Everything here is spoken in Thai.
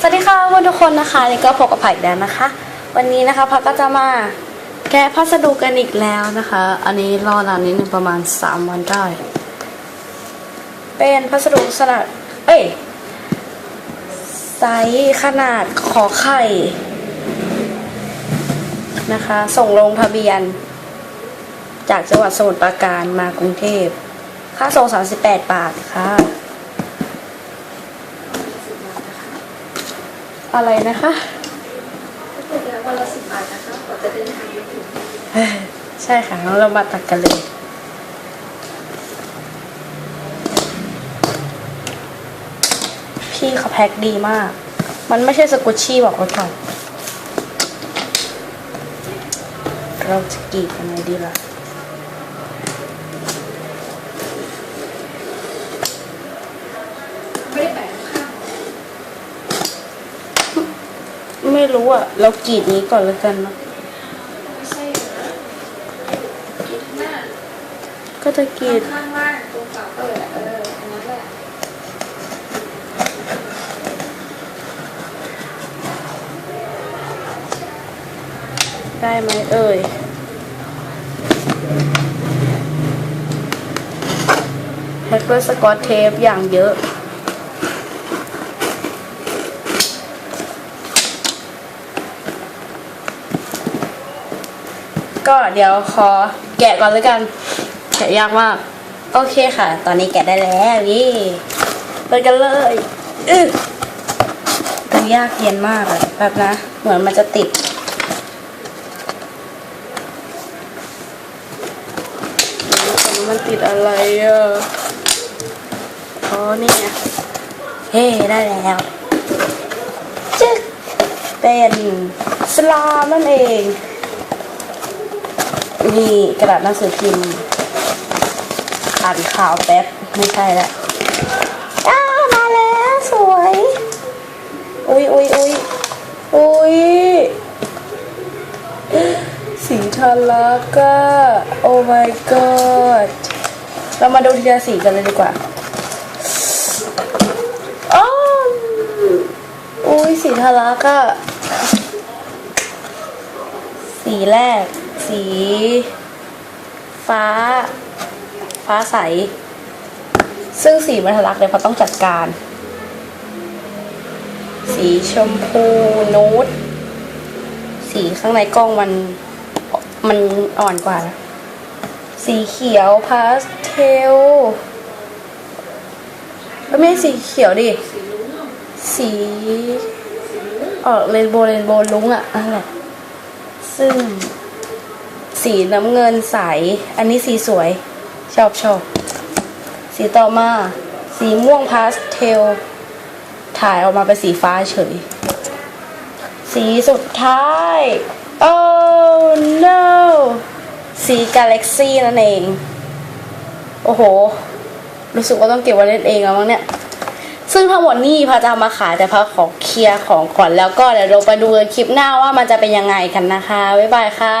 สวัสดีค่ะเพื่อนทุกคนนะคะนี่ก็พบกับไผ่แดนนะคะ วันนี้นะคะพักก็จะมาแกะพัสดุกันอีกแล้วนะคะ อันนี้รอนานนิดนึงประมาณ 3 วันได้ เป็นพัสดุขนาดเอ้ยไซส์ขนาดขอไข่นะคะ ส่งลงทะเบียน จากจังหวัดสมุทรปราการมากรุงเทพค่าส่ง 38 บาทค่ะ อะไรนะคะวันละสิบบาทนะคะกว่าจะเดินทางไปถึงใช่ค่ะงั้นเรามาตัดกันเลยพี่เขาแพ็คดีมาก มันไม่ใช่สกุชชี่บอกไว้ก่อนเราจะกรีดยังไงดีล่ะ ไม่ได้แปะข้าง ไม่รู้อะ เรากรีดนี้ก่อนแล้วกันเนาะก็จะกรีดข้างล่างตรงฝาเปิดเอออันนั้นแหละได้ไหมเอ่ยแพ็คด้วยสกอตเทปอย่างเยอะ ก็เดี๋ยวขอแกะก่อนแล้วกัน แกะยากมาก โอเคค่ะ ตอนนี้แกะได้แล้วนี่เปิดกันเลยอึกมันยากเย็นมากอะแบบนะ เหมือนมันจะติด มันติดอะไรอะอ๋อนี่ไงเฮ้ ได้แล้วจึ๊กเป็นสลามนั่นเอง นี่กระดาษหนังสือพิมพ์อ่านข่าวแป๊บไม่ใช่แล้วอ้ามาแล้วสวยอุ้ยอุ้ยอุ้ยอุ้ยสีทารักอะโอ้ my god เรามาดูทีละสีกันเลยดีกว่าอ้าวอุ้ยสีทารักอะสีแรก สี ฟ้า ฟ้าใส ซึ่งสีมันทะลักเลยเพราะต้องจัดการ สีชมพูนูดสีข้างในกล้องมัน มันอ่อนกว่านะสีเขียวพาสเทลก็ไม่ใช่สีเขียวดิ สีออกเรนโบว์เรนโบว์ลุ้งอะนั่นแหละซึ่ง สีน้ำเงินใส อันนี้สีสวย ชอบชอบ สีต่อมา สีม่วงพาสเทล ถ่ายออกมาเป็นสีฟ้าเฉย สีสุดท้าย oh no สีกาแล็กซี่นั่นเอง โอ้โห รู้สึกว่าต้องเก็บไว้เล่นเองแล้วมั้งเนี่ย ซึ่งทั้งหมดนี่พาจะามาขายแต่พาขอเคลียร์ของก่อนแล้วก็เดี๋ยวเราไปดูกันคลิปหน้าว่ามันจะเป็นยังไงกันนะคะ บ๊ายบายค่ะ